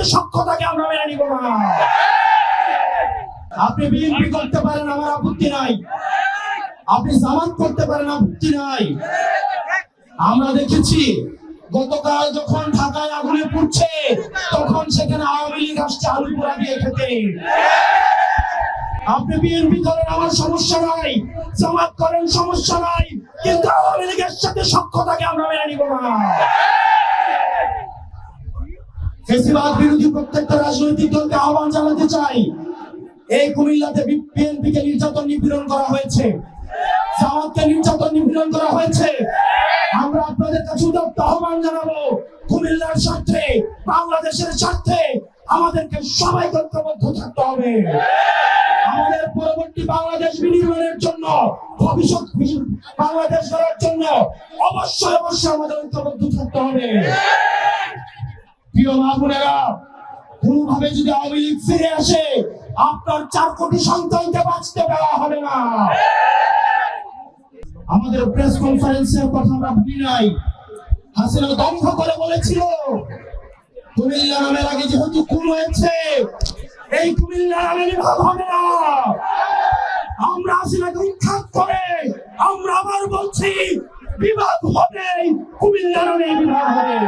সাথে সক্ষতাকে আমরা মেনে নিব না। আপনি বিএনপি করতে পারেন, আমার আপত্তি নাই। আপনি জামাত করতে পারেন, আপত্তি নাই। আমরা দেখেছি, গতকাল যখন ঢাকায় আগুনে পুড়ছে, তখন সেখানে আওয়ামী লীগ আসছে আলু পোড়া দিয়ে খেতে। আপনি বিএনপি করেন, আমার সমস্যা নাই। জামাত করেন, সমস্যা নাই। কিন্তু আওয়ামী লীগের সাথে সক্ষতাকে আমরা মেনে নিব না। ফেসিবাদ বিরোধী প্রত্যেকটা রাজনৈতিক দলকে আহ্বান জানাতে চাই। এই কুমিল্লাতে বিএনপি কে নির্যাতন নিপীড়ন করা হয়েছে। জামাতকে নির্যাতন নিপীড়ন করা হয়েছে। আমরা আপনাদের কাছে উদাত্ত আহ্বান জানাব, কুমিল্লার স্বার্থে, বাংলাদেশের স্বার্থে আমাদেরকে সবাই ঐক্যবদ্ধ থাকতে হবে। আমাদের পরবর্তী বাংলাদেশ বিনির্মাণের জন্য, ভবিষ্যৎ বাংলাদেশ গড়ার জন্য অবশ্যই অবশ্যই আমাদের ঐক্যবদ্ধ থাকতে হবে। প্রিয় মা বোনেরা, কোনোভাবে যদি আওয়ামী লীগ ফিরে আসে, আপনার চার কোটি সন্তানকে বাঁচতে দেওয়া হবে না। আমাদের প্রেস কনফারেন্সের কথা আমরা ভুলি নাই। হাসিনা দম্ভ করে বলেছিল, কুমিল্লা নামের আগে যেহেতু খুন হয়েছে, এই কুমিল্লা নামে বিভাগ হবে না। আমরা হাসিনাকে উৎখাত করে, আমরা আবার বলছি, বিভাগ হবে, কুমিল্লা নামে বিভাগ হবে।